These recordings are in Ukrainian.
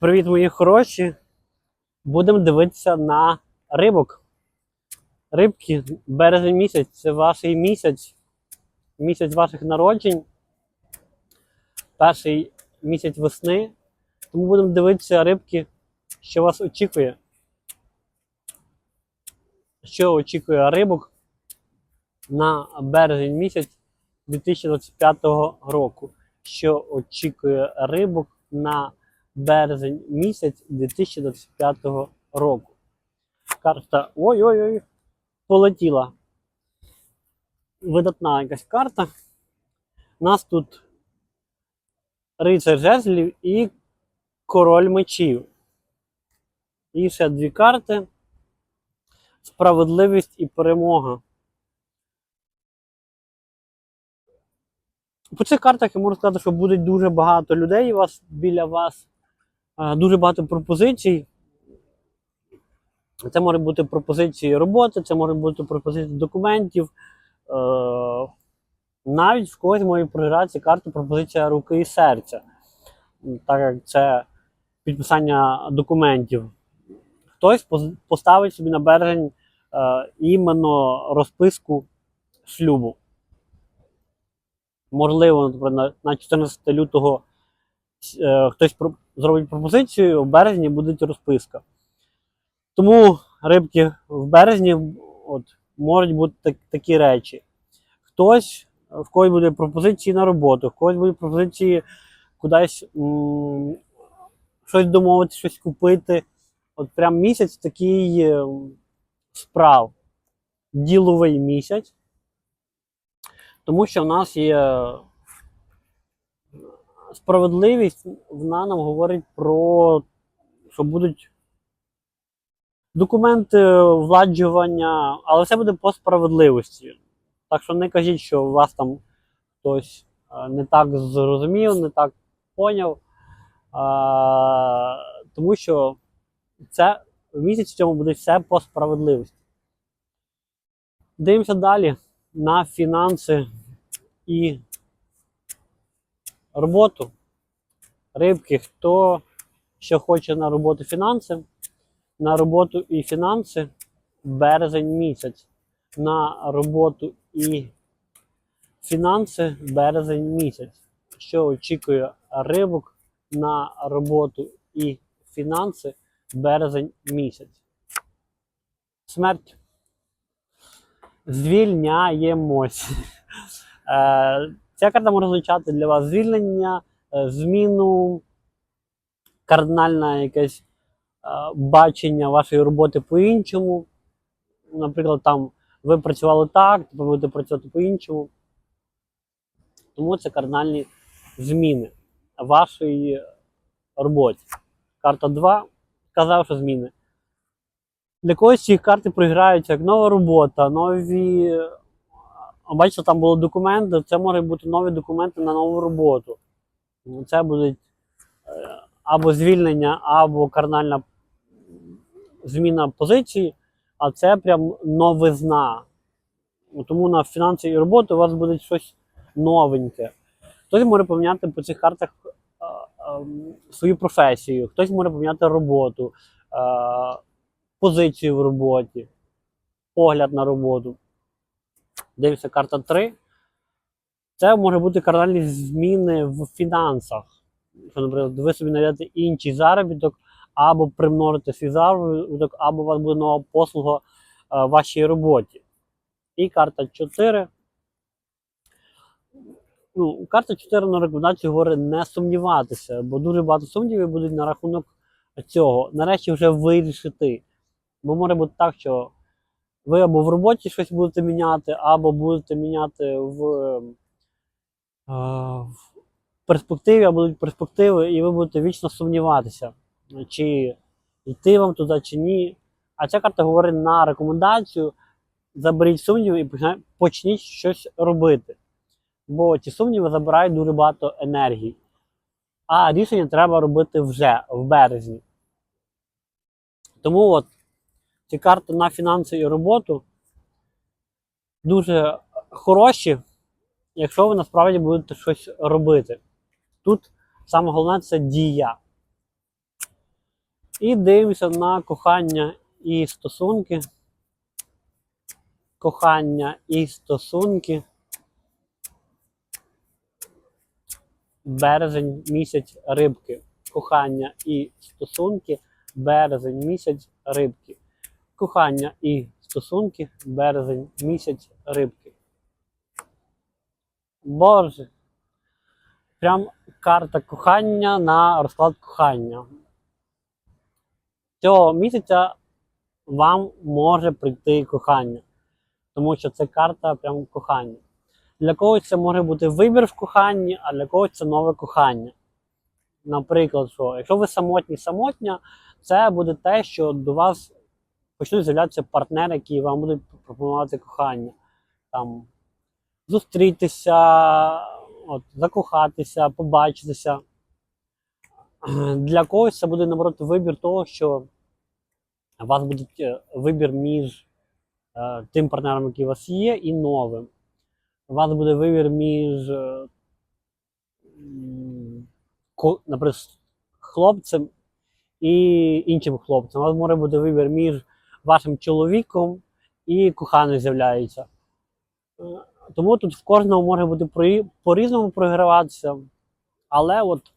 Привіт, мої хороші. Будемо дивитися на рибок. Рибки, березень місяць це ваш місяць, місяць ваших народжень, перший місяць весни. Тому будемо дивитися рибки, що вас очікує. Що очікує рибок на березень місяць 2025 року. Що очікує рибок на березень місяць 2025 року. Карта. Ой-ой-ой, полетіла. Видатна якась карта. У нас тут рицар жезлів і король мечів. І ще дві карти. Справедливість і перемога. По цих картах я можу сказати, що буде дуже багато людей у вас біля вас. Дуже багато пропозицій. Це можуть бути пропозиції роботи, це можуть бути пропозиції документів. Е, Навіть в когось може програтися карта пропозиція руки і серця, так як це підписання документів. Хтось поставить собі на березень е, іменно розписку шлюбу. Можливо, наприклад, на- на 14 лютого хтось зробить пропозицію, в березні буде розписка. Тому рибки в березні от, можуть бути так, такі речі. Хтось, е, в когось буде пропозиції на роботу, в когось будуть пропозиції кудись м, щось домовити, щось купити. От прям місяць такий е, справ. Діловий місяць. Тому що в нас є справедливість, вона нам говорить про що будуть документи владжування, але все буде по справедливості. Так що не кажіть, що у вас там хтось е, не так зрозумів, не так поняв. А, тому що це в місяць в цьому буде все по справедливості. Дивимося далі на фінанси і роботу. Рибки, хто що хоче на роботу фінанси, на роботу і фінанси березень місяць. На роботу і фінанси березень місяць. Що очікує рибок на роботу і фінанси березень місяць. Смерть. Звільняємось. Ця карта може означати для вас звільнення, е, зміну, кардинальне якесь е, бачення вашої роботи по-іншому. Наприклад, там ви працювали так, тепер будете працювати по-іншому. Тому це кардинальні зміни в вашій роботі. Карта 2 сказав, що зміни. Для когось ці карти програються як нова робота, нові. А Бачите, там були документи, це можуть бути нові документи на нову роботу. Це будуть е, або звільнення, або карнальна зміна позиції, а це прям новизна. Тому на фінанси і роботу у вас буде щось новеньке. Хтось може поміняти по цих картах е, е, свою професію, хтось може поміняти роботу, позицію в роботі, погляд на роботу. Дивимося карта 3. Це може бути кардинальні зміни в фінансах. Що, наприклад, ви собі знайдете інший заробіток, або примножите свій заробіток, або у вас буде нова послуга е, в вашій роботі. І карта 4. Ну, карта 4 на рекомендацію говорить не сумніватися, бо дуже багато сумнівів будуть на рахунок цього. Нарешті вже вирішити. Бо може бути так, що ви або в роботі щось будете міняти, або будете міняти в, е, в перспективі, або будуть перспективи, і ви будете вічно сумніватися, чи йти вам туди, чи ні. А ця карта говорить на рекомендацію: заберіть сумніви і почніть щось робити. Бо ці сумніви забирають дуже багато енергії. А рішення треба робити вже в березні. Тому от ці карти на фінанси і роботу дуже хороші, якщо ви насправді будете щось робити. Тут саме головне це дія. І дивимося на кохання і стосунки. Кохання і стосунки. Березень місяць рибки. Кохання і стосунки. Березень місяць рибки. Кохання і стосунки. Березень місяць рибки. Боже. Прям карта кохання на розклад кохання. Цього місяця вам може прийти кохання. Тому що це карта прям кохання. Для когось це може бути вибір в коханні, а для когось це нове кохання. Наприклад, що якщо ви самотні самотня, це буде те, що до вас почнуть з'являтися партнери, які вам будуть пропонувати кохання. Там зустрітися, от, закохатися, побачитися. Для когось це буде наоборот вибір того, що у вас буде е, вибір між е, тим партнером, який у вас є, і новим. У вас буде вибір між, е, наприклад, хлопцем і іншим хлопцем. У вас може бути вибір між вашим чоловіком і коханою з'являється. Е, Тому тут в кожного може бути по-різному програватися. Але от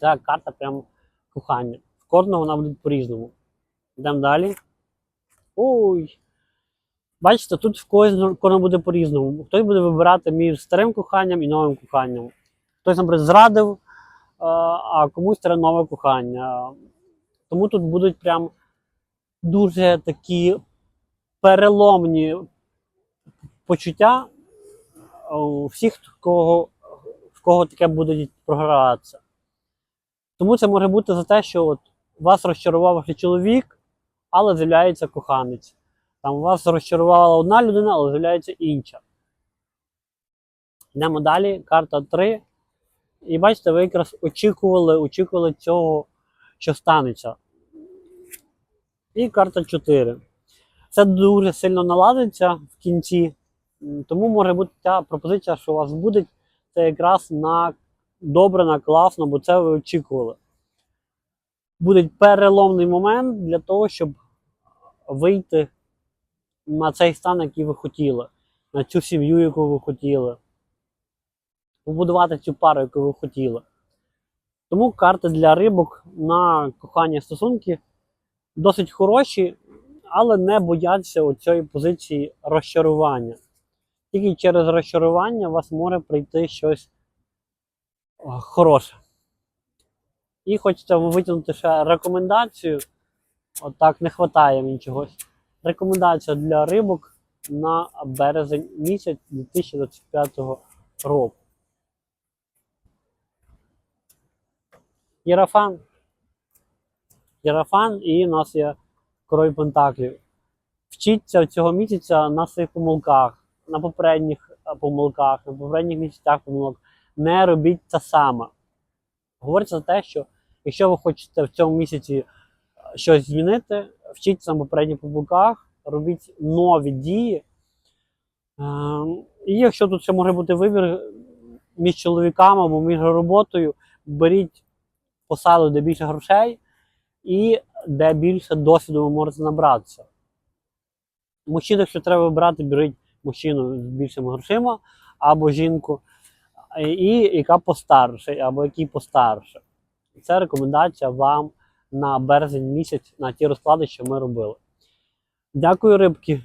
ця карта прям кохання. В кожного вона буде по-різному. Йдемо далі. Ой. Бачите, тут в когось буде по-різному. Хтось буде вибирати між старим коханням і новим коханням. Хтось, наприклад, зрадив, е, а комусь треба нове кохання. Тому тут будуть прям дуже такі переломні почуття у всіх, в кого, в кого таке буде програватися. Тому це може бути за те, що от вас розчарував чоловік, але з'являється коханець. Там вас розчарувала одна людина, але з'являється інша. Йдемо далі, карта 3. І бачите, ви якраз очікували, очікували цього, що станеться. І карта 4. Це дуже сильно наладиться в кінці. Тому може бути ця пропозиція, що у вас буде, це якраз на добре, на класно, бо це ви очікували. Буде переломний момент для того, щоб вийти на цей стан, який ви хотіли, на цю сім'ю, яку ви хотіли, побудувати цю пару, яку ви хотіли. Тому карти для рибок на кохання стосунки досить хороші, але не бояться оцієї позиції розчарування. Тільки через розчарування у вас може прийти щось хороше. І хочеться витягнути ще рекомендацію. Отак не вистачає мені чогось. Рекомендація для рибок на березень місяць 2025 року. Єрафан. Єрафан і у нас є король Пентаклів. Вчіться цього місяця на своїх помилках, на попередніх е, помилках, на попередніх місяцях помилок. Не робіть це саме. Говориться за те, що якщо ви хочете в цьому місяці е, щось змінити, вчіться на попередніх помилках, робіть нові дії. Ем, І якщо тут ще може бути вибір між чоловіками або між роботою, беріть посаду, де більше грошей і де більше досвіду ви можете набратися. Мужчина, якщо треба вибирати, беріть мужчину з більшими грошима або жінку, і яка постарше, або який постарше. Це рекомендація вам на березень місяць на ті розклади, що ми робили. Дякую, рибки.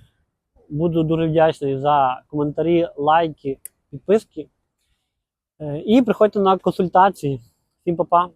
Буду дуже вдячний за коментарі, лайки, підписки. Е, І приходьте на консультації. Всім па-па!